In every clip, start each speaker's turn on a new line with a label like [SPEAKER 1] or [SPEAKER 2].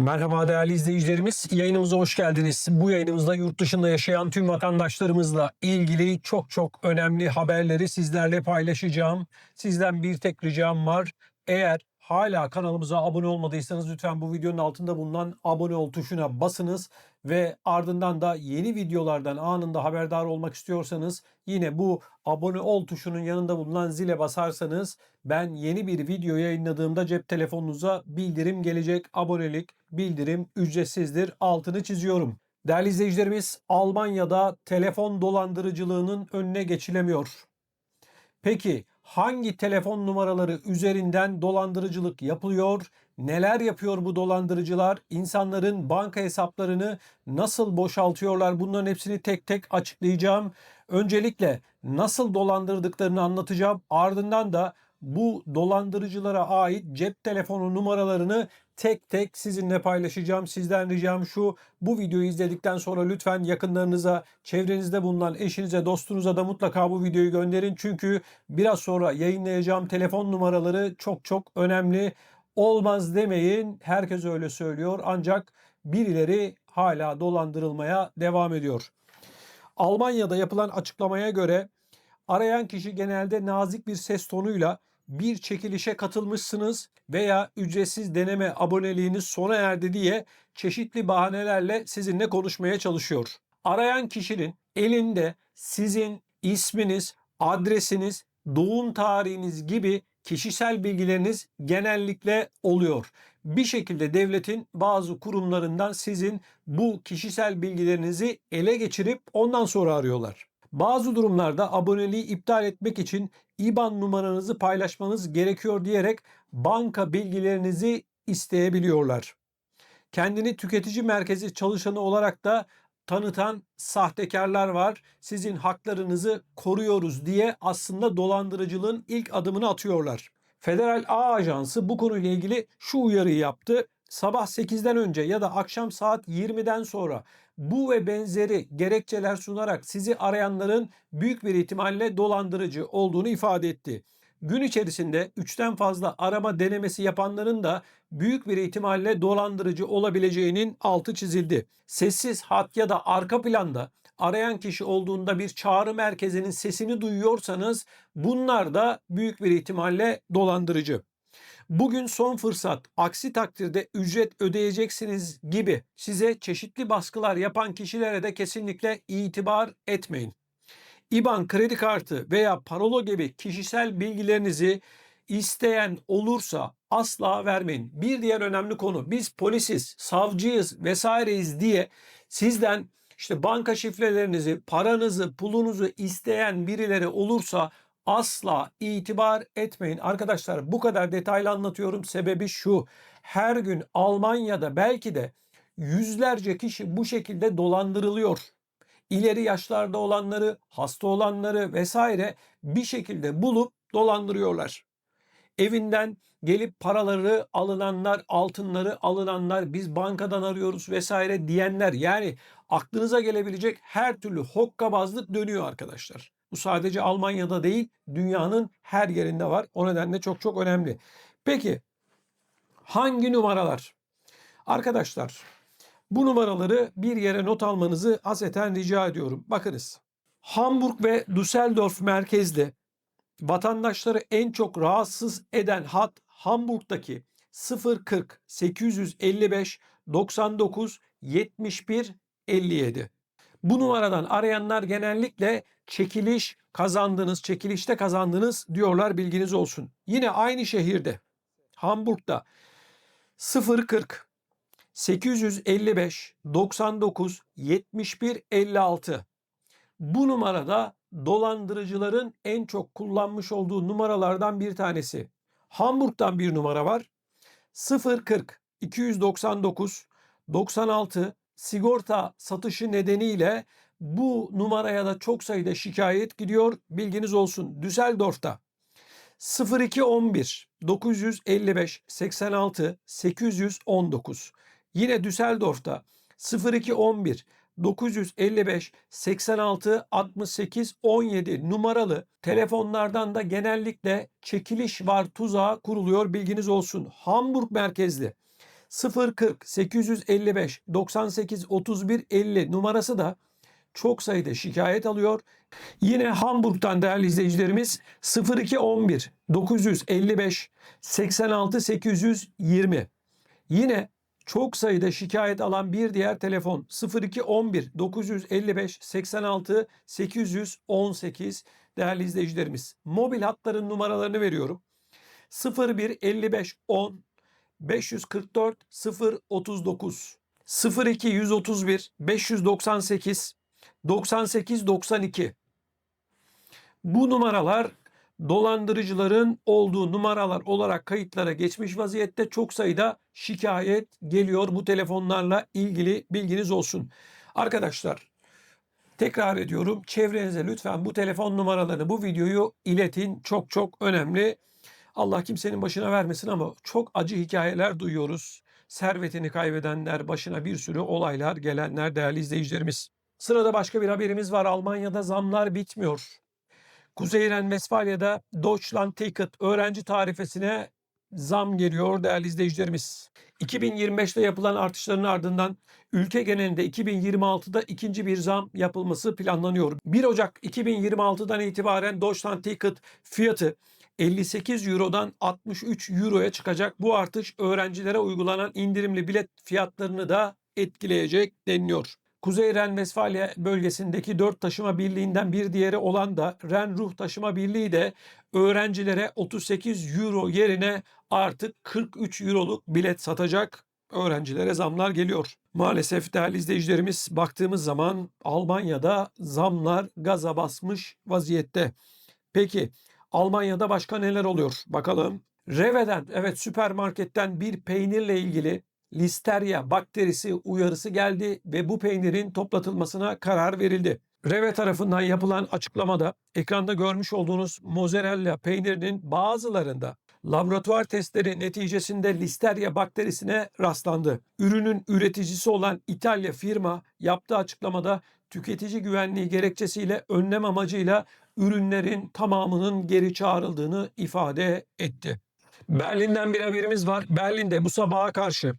[SPEAKER 1] Merhaba değerli izleyicilerimiz. Yayınımıza hoş geldiniz. Bu yayınımızda yurt dışında yaşayan tüm vatandaşlarımızla ilgili çok çok önemli haberleri sizlerle paylaşacağım. Sizden bir tek ricam var. Eğer hala kanalımıza abone olmadıysanız lütfen bu videonun altında bulunan abone ol tuşuna basınız ve ardından da yeni videolardan anında haberdar olmak istiyorsanız yine bu abone ol tuşunun yanında bulunan zile basarsanız ben yeni bir video yayınladığımda cep telefonunuza bildirim gelecek. Abonelik, bildirim ücretsizdir. Altını çiziyorum. Değerli izleyicilerimiz, Almanya'da telefon dolandırıcılığının önüne geçilemiyor. Peki hangi telefon numaraları üzerinden dolandırıcılık yapılıyor? Neler yapıyor bu dolandırıcılar? İnsanların banka hesaplarını nasıl boşaltıyorlar? Bunların hepsini tek tek açıklayacağım. Öncelikle nasıl dolandırdıklarını anlatacağım. Ardından da bu dolandırıcılara ait cep telefonu numaralarını tek tek sizinle paylaşacağım. Sizden ricam şu bu videoyu izledikten sonra lütfen yakınlarınıza, çevrenizde bulunan eşinize, dostunuza da mutlaka bu videoyu gönderin. Çünkü biraz sonra yayınlayacağım telefon numaraları çok çok önemli. Olmaz demeyin. Herkes öyle söylüyor. Ancak birileri hala dolandırılmaya devam ediyor. Almanya'da yapılan açıklamaya göre arayan kişi genelde nazik bir ses tonuyla bir çekilişe katılmışsınız veya ücretsiz deneme aboneliğiniz sona erdi diye çeşitli bahanelerle sizinle konuşmaya çalışıyor. Arayan kişinin elinde sizin isminiz, adresiniz, doğum tarihiniz gibi kişisel bilgileriniz genellikle oluyor. Bir şekilde devletin bazı kurumlarından sizin bu kişisel bilgilerinizi ele geçirip ondan sonra arıyorlar. Bazı durumlarda aboneliği iptal etmek için IBAN numaranızı paylaşmanız gerekiyor diyerek banka bilgilerinizi isteyebiliyorlar. Kendini tüketici merkezi çalışanı olarak da tanıtan sahtekarlar var. Sizin haklarınızı koruyoruz diye aslında dolandırıcılığın ilk adımını atıyorlar. Federal A Ajansı bu konuyla ilgili şu uyarıyı yaptı. Sabah 8'den önce ya da akşam saat 20'den sonra bu ve benzeri gerekçeler sunarak sizi arayanların büyük bir ihtimalle dolandırıcı olduğunu ifade etti. Gün içerisinde 3'ten fazla arama denemesi yapanların da büyük bir ihtimalle dolandırıcı olabileceğinin altı çizildi. Sessiz hat ya da arka planda arayan kişi olduğunda bir çağrı merkezinin sesini duyuyorsanız bunlar da büyük bir ihtimalle dolandırıcı. Bugün son fırsat. Aksi takdirde ücret ödeyeceksiniz gibi size çeşitli baskılar yapan kişilere de kesinlikle itibar etmeyin. IBAN kredi kartı veya parola gibi kişisel bilgilerinizi isteyen olursa asla vermeyin. Bir diğer önemli konu biz polisiz, savcıyız vesaireyiz diye sizden işte banka şifrelerinizi, paranızı, pulunuzu isteyen birileri olursa asla itibar etmeyin. Arkadaşlar bu kadar detaylı anlatıyorum. Sebebi şu. Her gün Almanya'da belki de yüzlerce kişi bu şekilde dolandırılıyor. İleri yaşlarda olanları, hasta olanları vesaire bir şekilde bulup dolandırıyorlar. Evinden gelip paraları alınanlar, altınları alınanlar, biz bankadan arıyoruz vesaire diyenler yani aklınıza gelebilecek her türlü hokkabazlık dönüyor arkadaşlar. Bu sadece Almanya'da değil, dünyanın her yerinde var. O nedenle çok çok önemli. Peki hangi numaralar? Arkadaşlar bu numaraları bir yere not almanızı aseten rica ediyorum. Bakınız. Hamburg ve Düsseldorf merkezli vatandaşları en çok rahatsız eden hat Hamburg'daki 040 855 99 71 57. Bu numaradan arayanlar genellikle çekiliş kazandınız, çekilişte kazandınız diyorlar bilginiz olsun. Yine aynı şehirde Hamburg'da 040 855 99 71 56 bu numarada dolandırıcıların en çok kullanmış olduğu numaralardan bir tanesi. Hamburg'dan bir numara var. 040 299 96 sigorta satışı nedeniyle bu numaraya da çok sayıda şikayet gidiyor. Bilginiz olsun. Düsseldorf'ta 0211 955 86 819. Yine Düsseldorf'ta 0211 955 86 68 17 numaralı telefonlardan da genellikle çekiliş var tuzağı kuruluyor bilginiz olsun. Hamburg merkezli 040 855 98 31 50 numarası da çok sayıda şikayet alıyor. Yine Hamburg'dan değerli izleyicilerimiz 0211 955 86 820. Yine çok sayıda şikayet alan bir diğer telefon 0211 955 86 818 değerli izleyicilerimiz. Mobil hatların numaralarını veriyorum. 01 55 10 544 039 02 131 598 98 92 Bu numaralar dolandırıcıların olduğu numaralar olarak kayıtlara geçmiş vaziyette çok sayıda şikayet geliyor bu telefonlarla ilgili bilginiz olsun. Arkadaşlar tekrar ediyorum çevrenize lütfen bu telefon numaralarını bu videoyu iletin çok çok önemli. Allah kimsenin başına vermesin ama çok acı hikayeler duyuyoruz. Servetini kaybedenler, başına bir sürü olaylar gelenler değerli izleyicilerimiz. Sırada başka bir haberimiz var. Almanya'da zamlar bitmiyor. Kuzey Ren-Vesfalya'da Deutschland Ticket öğrenci tarifesine zam geliyor değerli izleyicilerimiz. 2025'te yapılan artışların ardından ülke genelinde 2026'da ikinci bir zam yapılması planlanıyor. 1 Ocak 2026'dan itibaren Deutschland Ticket fiyatı 58 Euro'dan 63 Euro'ya çıkacak. Bu artış öğrencilere uygulanan indirimli bilet fiyatlarını da etkileyecek deniliyor. Kuzey Ren-Vesfalya bölgesindeki dört taşıma birliğinden bir diğeri olan da Ren Ruh Taşıma Birliği de öğrencilere 38 euro yerine artık 43 euroluk bilet satacak. Öğrencilere zamlar geliyor. Maalesef değerli izleyicilerimiz baktığımız zaman Almanya'da zamlar gaza basmış vaziyette. Peki Almanya'da başka neler oluyor? Bakalım. Reve'den evet süpermarketten bir peynirle ilgili Listeria bakterisi uyarısı geldi ve bu peynirin toplatılmasına karar verildi. Reve tarafından yapılan açıklamada ekranda görmüş olduğunuz mozzarella peynirinin bazılarında laboratuvar testleri neticesinde Listeria bakterisine rastlandı. Ürünün üreticisi olan İtalya firma yaptığı açıklamada tüketici güvenliği gerekçesiyle önlem amacıyla ürünlerin tamamının geri çağrıldığını ifade etti. Berlin'den bir haberimiz var. Berlin'de bu sabaha karşı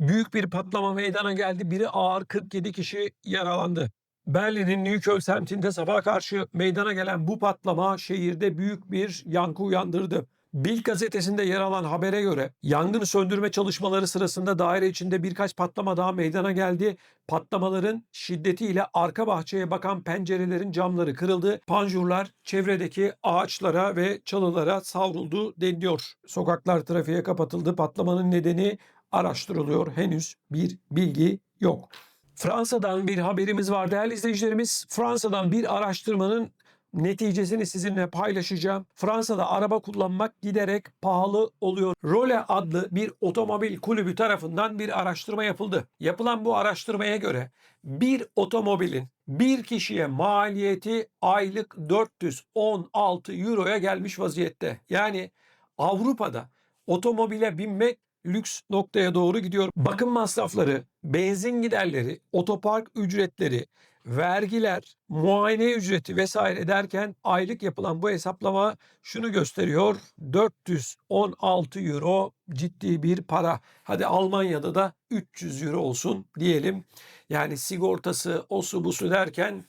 [SPEAKER 1] büyük bir patlama meydana geldi. Biri ağır 47 kişi yaralandı. Berlin'in Newköl semtinde sabah karşı meydana gelen bu patlama şehirde büyük bir yankı uyandırdı. Bild gazetesinde yer alan habere göre yangını söndürme çalışmaları sırasında daire içinde birkaç patlama daha meydana geldi. Patlamaların şiddetiyle arka bahçeye bakan pencerelerin camları kırıldı. Panjurlar çevredeki ağaçlara ve çalılara savruldu deniliyor. Sokaklar trafiğe kapatıldı. Patlamanın nedeni araştırılıyor. Henüz bir bilgi yok. Fransa'dan bir haberimiz var değerli izleyicilerimiz. Fransa'dan bir araştırmanın neticesini sizinle paylaşacağım. Fransa'da araba kullanmak giderek pahalı oluyor. Role adlı bir otomobil kulübü tarafından bir araştırma yapıldı. Yapılan bu araştırmaya göre bir otomobilin bir kişiye maliyeti aylık 416 euroya gelmiş vaziyette. Yani Avrupa'da otomobile binmek lüks noktaya doğru gidiyor. Bakım masrafları, benzin giderleri, otopark ücretleri, vergiler, muayene ücreti vesaire derken aylık yapılan bu hesaplama şunu gösteriyor. 416 euro ciddi bir para. Hadi Almanya'da da 300 euro olsun diyelim. Yani sigortası, osu busu derken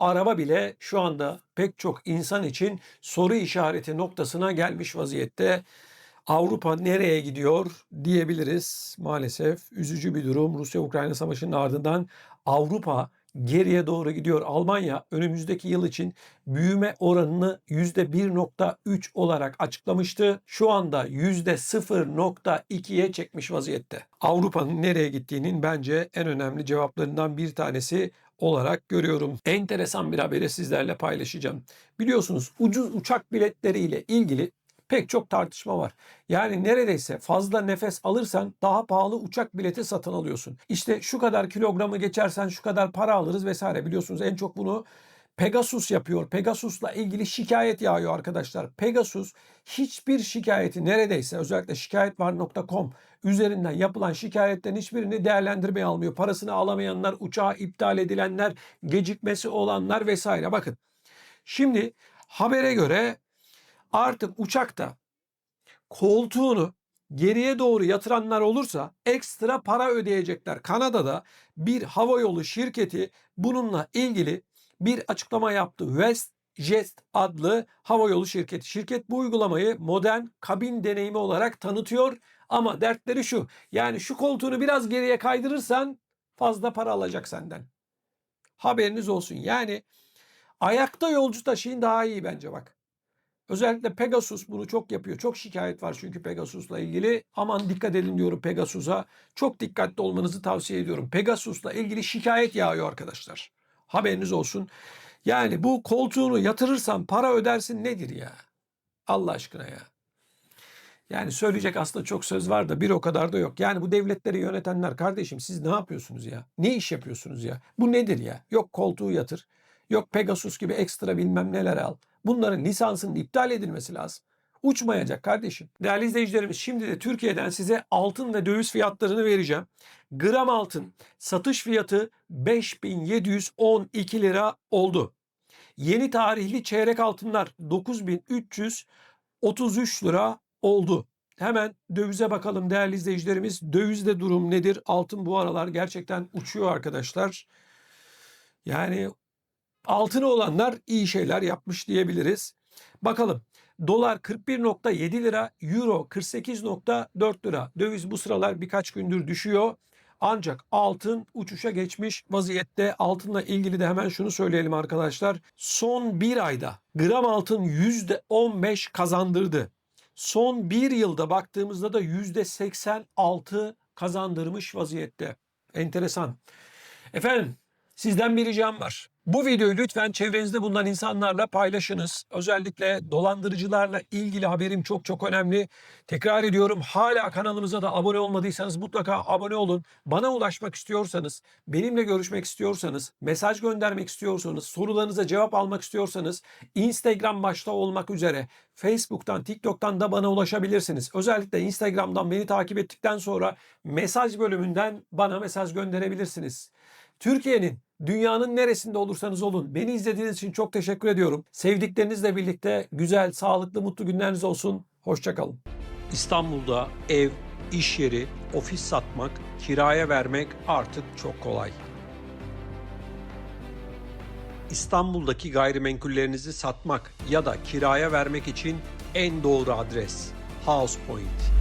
[SPEAKER 1] araba bile şu anda pek çok insan için soru işareti noktasına gelmiş vaziyette. Avrupa nereye gidiyor diyebiliriz. Maalesef üzücü bir durum. Rusya-Ukrayna savaşının ardından Avrupa geriye doğru gidiyor. Almanya önümüzdeki yıl için büyüme oranını %1.3 olarak açıklamıştı. Şu anda %0.2'ye çekmiş vaziyette. Avrupa'nın nereye gittiğinin bence en önemli cevaplarından bir tanesi olarak görüyorum. Enteresan bir haberi sizlerle paylaşacağım. Biliyorsunuz ucuz uçak biletleriyle ilgili pek çok tartışma var. Yani neredeyse fazla nefes alırsan daha pahalı uçak bileti satın alıyorsun. İşte şu kadar kilogramı geçersen şu kadar para alırız vesaire. Biliyorsunuz en çok bunu Pegasus yapıyor. Pegasus'la ilgili şikayet yağıyor arkadaşlar. Pegasus hiçbir şikayeti neredeyse özellikle şikayetvar.com üzerinden yapılan şikayetlerin hiçbirini değerlendirmeye almıyor. Parasını alamayanlar, uçağı iptal edilenler, gecikmesi olanlar vesaire. Bakın şimdi habere göre artık uçakta koltuğunu geriye doğru yatıranlar olursa ekstra para ödeyecekler. Kanada'da bir havayolu şirketi bununla ilgili bir açıklama yaptı. WestJet adlı havayolu şirketi. Şirket bu uygulamayı modern kabin deneyimi olarak tanıtıyor ama dertleri şu. Yani şu koltuğunu biraz geriye kaydırırsan fazla para alacak senden. Haberiniz olsun. Yani ayakta yolcu taşıyın daha iyi bence bak. Özellikle Pegasus bunu çok yapıyor. Çok şikayet var çünkü Pegasus'la ilgili. Aman dikkat edin diyorum Pegasus'a. Çok dikkatli olmanızı tavsiye ediyorum. Pegasus'la ilgili şikayet yağıyor arkadaşlar. Haberiniz olsun. Yani bu koltuğunu yatırırsan para ödersin nedir ya? Allah aşkına ya. Yani söyleyecek aslında çok söz var da bir o kadar da yok. Yani bu devletleri yönetenler kardeşim siz ne yapıyorsunuz ya? Ne iş yapıyorsunuz ya? Bu nedir ya? Yok koltuğu yatır. Yok Pegasus gibi ekstra bilmem neler al. Bunların lisansının iptal edilmesi lazım. Uçmayacak kardeşim. Değerli izleyicilerimiz şimdi de Türkiye'den size altın ve döviz fiyatlarını vereceğim. Gram altın satış fiyatı 5712 lira oldu. Yeni tarihli çeyrek altınlar 9333 lira oldu. Hemen dövize bakalım değerli izleyicilerimiz. Dövizde durum nedir? Altın bu aralar gerçekten uçuyor arkadaşlar. Yani altını olanlar iyi şeyler yapmış diyebiliriz. Bakalım. Dolar 41.7 lira, Euro 48.4 lira. Döviz bu sıralar birkaç gündür düşüyor. Ancak altın uçuşa geçmiş vaziyette. Altınla ilgili de hemen şunu söyleyelim arkadaşlar. Son bir ayda gram altın %15 kazandırdı. Son bir yılda baktığımızda da %86 kazandırmış vaziyette. Enteresan. Efendim sizden bir ricam var. Bu videoyu lütfen çevrenizde bulunan insanlarla paylaşınız. Özellikle dolandırıcılarla ilgili haberim çok çok önemli. Tekrar ediyorum hala kanalımıza da abone olmadıysanız mutlaka abone olun. Bana ulaşmak istiyorsanız, benimle görüşmek istiyorsanız, mesaj göndermek istiyorsanız, sorularınıza cevap almak istiyorsanız Instagram başta olmak üzere Facebook'tan, TikTok'tan da bana ulaşabilirsiniz. Özellikle Instagram'dan beni takip ettikten sonra mesaj bölümünden bana mesaj gönderebilirsiniz. Türkiye'nin, dünyanın neresinde olursanız olun beni izlediğiniz için çok teşekkür ediyorum. Sevdiklerinizle birlikte güzel, sağlıklı, mutlu günleriniz olsun. Hoşçakalın. İstanbul'da ev, iş yeri, ofis satmak, kiraya vermek artık çok kolay. İstanbul'daki gayrimenkullerinizi satmak ya da kiraya vermek için en doğru adres House Point.